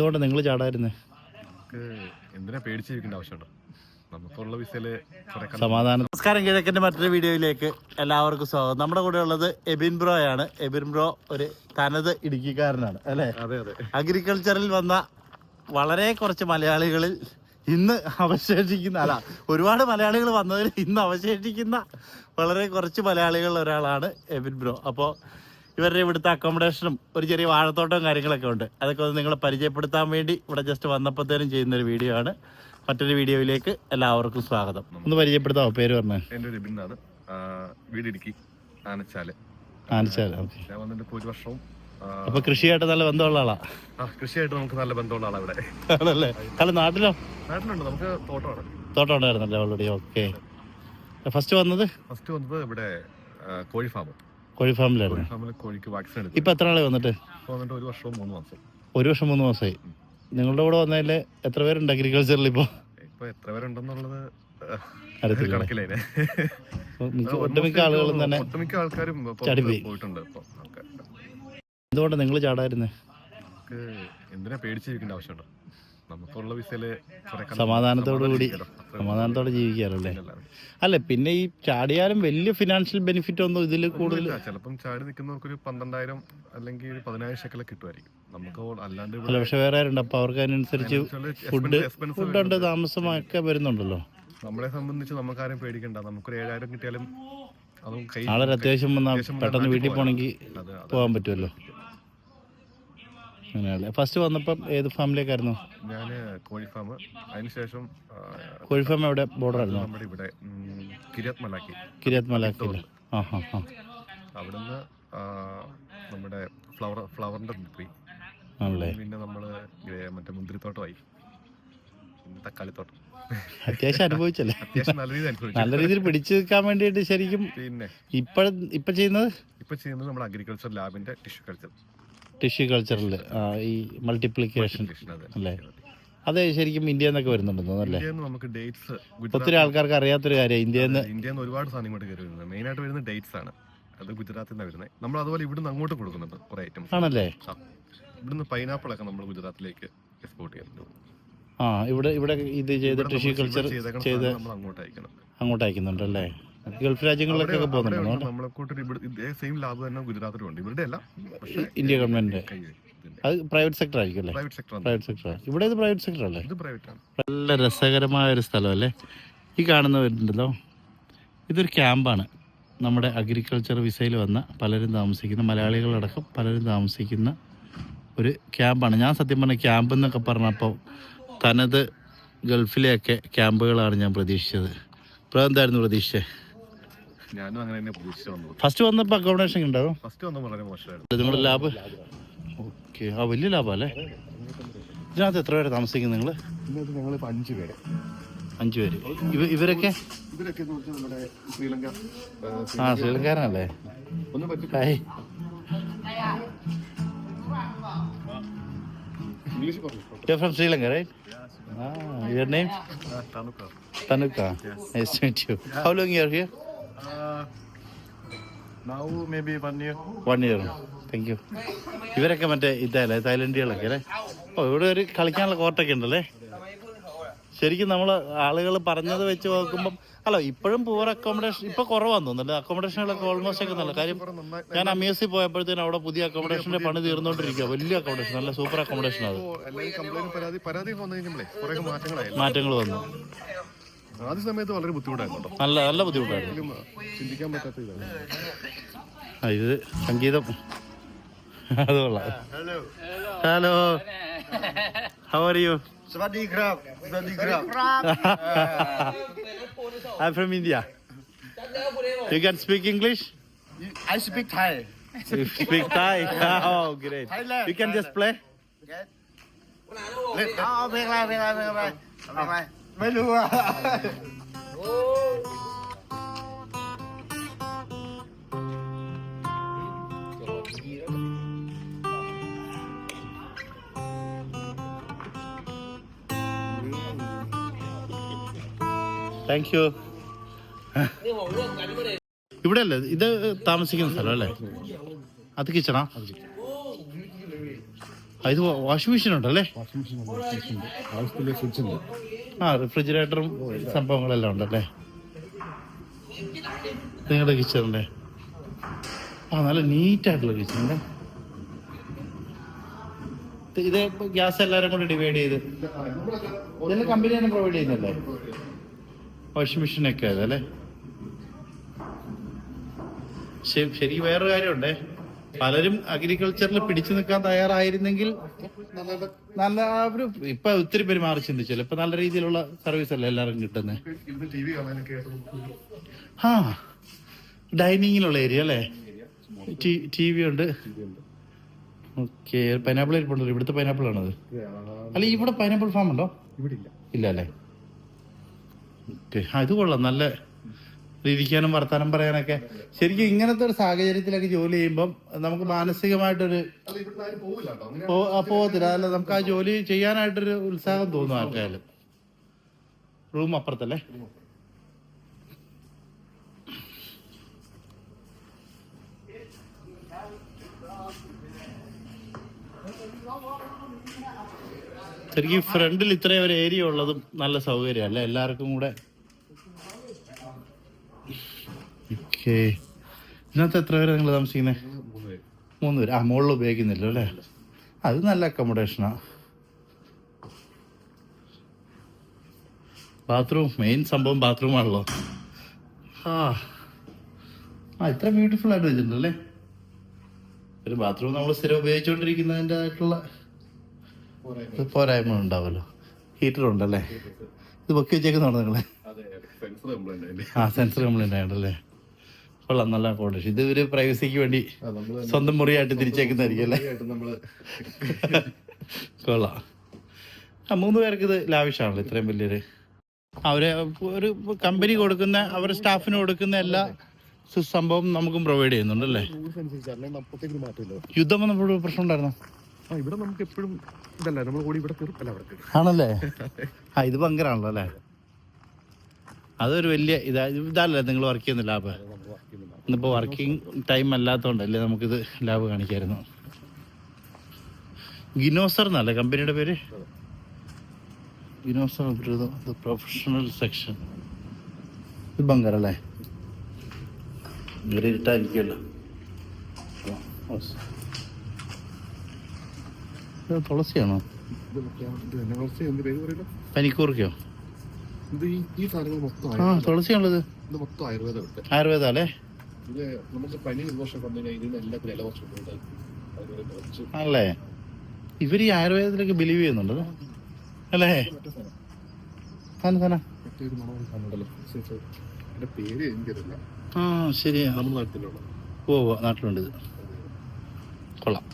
എന്തുകൊണ്ട് നിങ്ങൾ ചാടായിരുന്നേ? നമുക്ക് എന്തിനാ പേടിച്ചിരിക്കേണ്ട ആവശ്യമുണ്ടോ? നമുക്കുള്ള വിസയിൽ കുറെ കണ്ട- സമാധാനം. നമസ്കാരം കിഴക്കിന്റെ മറ്റൊരു വീഡിയോയിലേക്ക് എല്ലാവർക്കും സ്വാഗതം. നമ്മുടെ കൂടെ ഉള്ളത് എബിൻ ബ്രോ ആണ്. എബിൻ ബ്രോ ഒരു തനത് ഇടുക്കിക്കാരനാണ് അല്ലേ? അതെ അതെ. അഗ്രികൾച്ചറിൽ വന്ന വളരെ കുറച്ച് മലയാളികളിൽ ഇന്ന് അവശേഷിക്കുന്ന അല്ല ഒരുപാട് മലയാളികൾ വന്നതിൽ ഇന്ന് അവശേഷിക്കുന്ന വളരെ കുറച്ച് മലയാളികളിൽ ഒരാളാണ് എബിൻ ബ്രോ. അപ്പോൾ ഇവരുടെ ഇവിടുത്തെ അക്കോമഡേഷനും ഒരു ചെറിയ വാഴത്തോട്ടവും കാര്യങ്ങളൊക്കെ ഉണ്ട്. അതൊക്കെ ഒന്ന് നിങ്ങളെ പരിചയപ്പെടുത്താൻ വേണ്ടി ഇവിടെ ജസ്റ്റ് വന്നപ്പോഴത്തേനും ചെയ്യുന്ന ഒരു വീഡിയോ ആണ്. മറ്റൊരു വീഡിയോയിലേക്ക് എല്ലാവർക്കും സ്വാഗതം. ഒന്ന് പരിചയപ്പെടുത്താമോ? പേര് പറഞ്ഞത് എന്റെ ഒരു ഇബിനാണ് വീട് ഇടുക്കി ആനച്ചാൽ. ഓക്കെ. ഞാൻ വന്നിട്ട് ഇപ്പോൾ ഒരു വർഷവും അപ്പൊ കൃഷിയായിട്ട് നല്ല ബന്ധമുള്ള ആളാ? ആ കൃഷിയായിട്ട് നമുക്ക് നല്ല ബന്ധമുള്ള ആളാണ് ഇവിടെ. ആണല്ലേ? അല്ല നാട്ടിലോ? നാട്ടിലുണ്ട്. നമുക്ക് തോട്ടമാണ്. തോട്ടം ഉണ്ടായിരുന്നല്ലേ ഓൾറെഡി ഓക്കെ. ഫസ്റ്റ് വന്നത്? ഫസ്റ്റ് വന്നത് ഇവിടെ കോഴി ഫാം കോഴി ഫാമിലായിരുന്നു ഫാമിൽ കോഴിക്ക് വാക്സിൻ എടുത്തു ഇപ്പൊ എത്ര ആളെ വന്നിട്ട്? ഇപ്പോൾ വന്നിട്ട് ഒരു വർഷവും മൂന്ന് മാസം. ഒരു വർഷം മൂന്ന് മാസമായി. നിങ്ങളുടെ കൂടെ വന്നതിൽ എത്ര പേരുണ്ട് അഗ്രികൾച്ചറിൽ ഇപ്പോൾ ഇപ്പൊ? എത്ര പേരുണ്ടെന്നുള്ളത് ഒട്ടുമിക്ക ആളുകളും തന്നെ ഒട്ടുമിക്ക ആൾക്കാരും ചാടിപ്പോയി. പോയിട്ടുണ്ട് എന്തുകൊണ്ടാണ് എന്തുകൊണ്ട് നിങ്ങൾ ചാടായിരുന്നേ എന്തിനാ പേടിച്ചിരിക്കേണ്ട ആവശ്യമുണ്ടോ? നമുക്കുള്ള വിസയിൽ സമാധാനത്തോടു കൂടി സമാധാനത്തോടെ ജീവിക്കാറല്ലേ അല്ലെ? പിന്നെ ഈ ചാടിയാലും വലിയ ഫിനാൻഷ്യൽ ബെനിഫിറ്റ് ഒന്നും ഇതിൽ കൂടുതൽ ചിലപ്പം ചാടി നിൽക്കുന്നവർക്ക് ഒരു പന്ത്രണ്ടായിരം അല്ലെങ്കിൽ പതിനായിരം ശക്കലൊക്കെ കിട്ടുമായിരിക്കും. നമുക്ക് അല്ലാണ്ട് അല്ല പക്ഷെ വേറെ ആരുണ്ട്? അപ്പൊ അവർക്ക് അതിനനുസരിച്ച് ഫുഡ് ഫുഡുണ്ട് താമസമൊക്കെ വരുന്നുണ്ടല്ലോ. നമ്മളെ സംബന്ധിച്ച് നമുക്കാരും പേടിക്കണ്ട. നമുക്കൊരു ഏഴായിരം കിട്ടിയാലും അതും അത്യാവശ്യം വന്നാൽ പെട്ടെന്ന് വീട്ടിൽ പോകാം. പോകണമെങ്കിൽ പോകാൻ പറ്റുമല്ലോ. അങ്ങനെയല്ലേ ഫസ്റ്റ് വന്നപ്പം ഏത് ഫാമിലേക്കായിരുന്നു ഞാൻ കോഴി ഫാം അതിനുശേഷം കോഴിഫാം കോഴി ഫാം എവിടെ? ബോർഡർ ആയിരുന്നു? നമ്മുടെ ഇവിടെ കിരിയത് മലാക്കി. കിരിയാത്ത് മലാക്കി ആ ഹാ ഹാ അവിടുന്ന് നമ്മുടെ ഫ്ലവർ ഫ്ലവറിന്റെ പോയി ആണല്ലേ. പിന്നെ നമ്മൾ മറ്റേ മുന്തിരിത്തോട്ടമായി. തക്കാളിത്തോട്ടം അത്യാവശ്യം അനുഭവിച്ചല്ലേ? നല്ല രീതിയിൽ പിടിച്ചു നിൽക്കാൻ വേണ്ടിയിട്ട് ശരിക്കും പിന്നെ. ഇപ്പഴ ഇപ്പൊ ചെയ്യുന്നത്? ഇപ്പൊ ചെയ്യുന്നത് നമ്മുടെ അഗ്രികൾച്ചർ ലാബിന്റെ ടിഷ്യൂ കൾച്ചർ ടിഷ്യൂ കൾച്ചറിൽ ഈ മൾട്ടിപ്ലിക്കേഷൻ അല്ലേ? അത് ശരിക്കും ഇന്ത്യയിൽ നിന്നൊക്കെ വരുന്നുണ്ടെന്ന് അല്ലേ? നമുക്ക് ഡേറ്റ്സ് ഒത്തിരി ആൾക്കാർക്ക് അറിയാത്തൊരു കാര്യം ഇന്ത്യയിൽ നിന്ന് ഇന്ത്യയിൽ നിന്ന് ഒരുപാട് സാധനം ഇങ്ങോട്ട് കയറി വരുന്നത് മെയിൻ ആയിട്ട് വരുന്നത് ഡേറ്റ്സ് ആണ്. അത് ഗുജറാത്തിൽ നിന്നാണ് വരുന്നത്. നമ്മൾ അതുപോലെ ഇവിടുന്ന് അങ്ങോട്ട് കൊടുക്കുന്നുണ്ട് കുറെ ഐറ്റംസ് ആണല്ലേ? ഇവിടുന്ന് പൈനാപ്പിൾ ഒക്കെ നമ്മൾ ഗുജറാത്തിലേക്ക് എക്സ്പോർട്ട് ചെയ്യുന്നുണ്ട്. ആ ഇവിടെ ഇവിടെ ഇത് ചെയ്ത് ടിഷ്യൂ കൾച്ചർ ചെയ്ത് നമ്മൾ അങ്ങോട്ട് അങ്ങോട്ട് അയക്കുന്നുണ്ടല്ലേ? ഗൾഫ് രാജ്യങ്ങളിലേക്കൊക്കെ പോകുന്നുണ്ടോ നമ്മളെ ഇവിടെ ഇതേ സെയിം ലാബ് തന്നെ ഗുജറാത്തിലും ഉണ്ട് ഇവരുടെ അല്ല പക്ഷേ ഇന്ത്യ ഗവൺമെന്റ് അത് പ്രൈവറ്റ് സെക്ടർ ആയിരിക്കും അല്ലേ? പ്രൈവറ്റ് സെക്ടർ ഇവിടെ ഇത് പ്രൈവറ്റ് സെക്ടർ അല്ലേ? നല്ല രസകരമായ ഒരു സ്ഥലം സ്ഥലമല്ലേ ഈ കാണുന്നവരുണ്ടല്ലോ ഇതൊരു ക്യാമ്പാണ് നമ്മുടെ അഗ്രികൾച്ചർ വിസയിൽ വന്ന പലരും താമസിക്കുന്ന മലയാളികളടക്കം പലരും താമസിക്കുന്ന ഒരു ക്യാമ്പാണ് ഞാൻ സത്യം പറഞ്ഞ ക്യാമ്പ് എന്നൊക്കെ പറഞ്ഞപ്പോൾ തനത് ഗൾഫിലെയൊക്കെ ക്യാമ്പുകളാണ് ഞാൻ പ്രതീക്ഷിച്ചത്. ഇപ്പോൾ എന്തായിരുന്നു പ്രതീക്ഷിച്ചത് ഞാനും അങ്ങനെ തന്നെ പ്രതീക്ഷിച്ചു വന്നത്. ഫസ്റ്റ് വന്നപ്പോൾ അക്കോമഡേഷൻ ഉണ്ടാവും ഫസ്റ്റ് വളരെ മോശമായിരുന്നു. ലാബ് ഓക്കെ ആ വലിയ ലാബാ അല്ലേ? ഇതിനകത്ത് എത്ര പേര് താമസിക്കുന്നത് നിങ്ങൾ ഇന്നത്തെ ഞങ്ങളിപ്പോൾ അഞ്ച് പേര്. അഞ്ച് പേര്. ഇവ ഇവരൊക്കെ? ഇവരൊക്കെ എന്ന് വെച്ചാൽ നമ്മുടെ ശ്രീലങ്ക ആ, ശ്രീലങ്കാരനല്ലേ? ഒന്ന് പറ്റി ഹായ്. ഇംഗ്ലീഷ് പറഞ്ഞു? You're from Sri Lanka, right? Ah, your name? Tanuka? Tanuka. Nice to meet you. How long you are here? Be one year One year. Thank you. ഇവരൊക്കെ മറ്റേ ഇതല്ലേ തായ്ലൻഡികളൊക്കെ അല്ലേ? ഓ ഇവിടെ ഒരു കളിക്കാനുള്ള കോർട്ടൊക്കെ ഉണ്ടല്ലേ? ശരിക്കും നമ്മൾ ആളുകൾ പറഞ്ഞത് വെച്ച് നോക്കുമ്പം അല്ല ഇപ്പോഴും പൂർ അക്കോമഡേഷൻ ഇപ്പൊ കുറവാന്ന് തോന്നുന്നു അക്കോമഡേഷനുകളൊക്കെ ഓൾമോസ്റ്റ് ഒക്കെ നല്ല കാര്യം ഞാൻ അമ്യൂസിൽ പോയപ്പോഴത്തേനും അവിടെ പുതിയ അക്കോമഡേഷന്റെ പണി തീർന്നുകൊണ്ടിരിക്കുക വലിയ അക്കോമഡേഷൻ നല്ല സൂപ്പർ അക്കോമഡേഷൻ അത്. മാറ്റങ്ങളായി. മാറ്റങ്ങൾ വന്നു. ആദ്യ സമയത്ത് വളരെ ബുദ്ധിമുട്ടായിരുന്നു നല്ല നല്ല ബുദ്ധിമുട്ടായിരുന്നു. ചിന്തിക്കാൻ പറ്റാത്ത ഇതാണ്. ആ ഇത് സംഗീതം. അത് കൊള്ളാം. Hello how are you I from India you can speak English I speak Thai You speak oh Oh, great. Thailand, you can oh just play. Okay. Let, oh, play, play, play, play, play. ไรเพลงอะไรเพลงอะไรเพลงอะไรไม่รู้อ่ะ thank you ഇവിടെ അല്ലേ ഇത് താമസിക്കുന്ന സ്ഥലം അല്ലേ അത് കിച്ചണാ ആ, ഇത് washing machine ഉണ്ടല്ലേ വാഷിംഗ് മെഷീൻ ഉണ്ട് ആവശ്യത്തിൻ്റെ സ്വിച്ച് ഉണ്ട് ആ റെഫ്രിജറേറ്ററും സംഭവങ്ങളെല്ലാം ഉണ്ടല്ലേ? നിങ്ങളുടെ കിച്ചണിന്റെ ആ നല്ല നീറ്റായിട്ടുള്ള കിച്ചണല്ലേ ഇത് ഗ്യാസ് എല്ലാവരും കൂടി ഡിവൈഡ് ചെയ്ത്. ഇതെല്ലാം കമ്പനി തന്നെ പ്രൊവൈഡ് ചെയ്യുന്നല്ലേ വാഷിംഗ് മെഷീനൊക്കെ അതല്ലേ ശരി വേറൊരു കാര്യമുണ്ടേ. പലരും അഗ്രികൾച്ചറിൽ പിടിച്ചു നിൽക്കാൻ തയ്യാറായിരുന്നെങ്കിൽ നല്ല ഒരു ഇപ്പൊ ഒത്തിരി പേര് മാറി ചിന്തിച്ചല്ലോ. ഇപ്പൊ നല്ല രീതിയിലുള്ള സർവീസ് അല്ലേ എല്ലാവരും കിട്ടുന്നത് ആ ഡൈനിങ്ങിലുള്ള ഏരിയ അല്ലേ? ടി വി ഉണ്ട്. ഓക്കെ പൈനാപ്പിൾ ഇരിപ്പുണ്ടല്ലോ ഇവിടുത്തെ പൈനാപ്പിൾ ആണത് അല്ല ഇവിടെ പൈനാപ്പിൾ ഫാം ഉണ്ടോ? ഇല്ല അല്ലേ? ഓക്കെ അത് ഇത് കൊള്ളാം. നല്ല ഇരിക്കാനും വർത്താനം പറയാനൊക്കെ. ശരിക്കും ഇങ്ങനത്തെ ഒരു സാഹചര്യത്തിലൊക്കെ ജോലി ചെയ്യുമ്പം നമുക്ക് മാനസികമായിട്ടൊരു അല്ല പോകത്തില്ല. അല്ല നമുക്ക് ആ ജോലി ചെയ്യാനായിട്ടൊരു ഉത്സാഹം തോന്നും ആർക്കായാലും. റൂം അപ്പുറത്തല്ലേ? ശരിക്കും ഫ്രണ്ടിൽ ഇത്രയും ഒരു ഏരിയ ഉള്ളതും നല്ല സൗകര്യമല്ലേ എല്ലാവർക്കും കൂടെ. ഇന്നത്തെ ഇതിനകത്ത് എത്ര പേര് നിങ്ങൾ താമസിക്കുന്നത് മൂന്ന് പേര്. ആ മുകളിൽ ഉപയോഗിക്കുന്നില്ല അല്ലേ? അത് നല്ല അക്കോമഡേഷനാ ബാത്റൂം മെയിൻ സംഭവം ബാത്റൂം ആണല്ലോ. ആ. ആ ഇത്ര ബ്യൂട്ടിഫുൾ ആയിട്ട് വെച്ചിട്ടുണ്ടല്ലേ ഒരു ബാത്റൂം നമ്മൾ സ്ഥിരം ഉപയോഗിച്ചുകൊണ്ടിരിക്കുന്നതിന്റെതായിട്ടുള്ള പോരായ്മ. ഉണ്ടാവുമല്ലോ ഹീറ്റർ ഉണ്ടല്ലേ? ഇത് പൊക്കി വെച്ചേക്കുന്നുണ്ടോ നിങ്ങളെ? ആ സെൻസർ കംപ്ലൈന്റ് ആയിട്ടല്ലേ കൊള്ളാം നല്ല അക്കോമഡേഷൻ ഇത് ഒരു പ്രൈവസിക്ക് വേണ്ടി സ്വന്തം മുറിയായിട്ട് തിരിച്ചേക്കുന്നതായിരിക്കും അല്ലേ? കൊള്ളാം. ആ മൂന്ന് പേർക്ക് ഇത് ലാവിഷാണല്ലോ ഇത്രയും വലിയൊരു അവർ ഒരു കമ്പനി കൊടുക്കുന്ന അവരുടെ സ്റ്റാഫിന് കൊടുക്കുന്ന എല്ലാ സംഭവം നമുക്കും പ്രൊവൈഡ് ചെയ്യുന്നുണ്ടല്ലേ അല്ലേ? യുദ്ധം വന്നപ്പോൾ പ്രശ്നം ഉണ്ടായിരുന്നോ? ആ ഇവിടെ നമുക്ക് എപ്പോഴും ഇതല്ല നമ്മൾ കൂടി ഇവിടെ കയറും അല്ല അവിടെ കയറും. ആണല്ലേ? ആ ഇത് ഭയങ്കരാണല്ലോ അല്ലേ? അതൊരു വലിയ ഇതാ ഇതല്ലേ നിങ്ങൾ വർക്ക് ചെയ്യുന്ന ലാബ് ചെയ്യുന്നില്ല ഇന്നിപ്പോൾ വർക്കിംഗ് ടൈം അല്ലാത്തതുകൊണ്ടല്ലേ നമുക്കിത് ലാബ് കാണിക്കായിരുന്നു. ഗിനോസർ എന്നല്ലേ കമ്പനിയുടെ പേര്? ഗിനോസർ പ്രൊഫഷണൽ സെക്ഷൻ ഇത് ഇരുട്ടായിരിക്കുമല്ലോ. ഓ, ഓ. ഇത് തുളസിയാണോ? സാധനങ്ങൾ ആ. തുളസിയാണുള്ളത്. ഇത് മൊത്തം ആയുർവേദം അല്ലേ ഇത് നമുക്ക് പനി ദോഷം വന്നു കഴിഞ്ഞാൽ ആണല്ലേ? ഇവർ ഈ ആയുർവേദത്തിലേക്ക് ബിലീവ് ചെയ്യുന്നുണ്ട് അല്ലേ? തന്നെ തന്നെ പേര് എനിക്കറിയില്ല. ആ ശരിയാ നമ്മുടെ നാട്ടിലുള്ള ഓ ഓ, നാട്ടിലുണ്ട് ഇത്. കൊള്ളാം.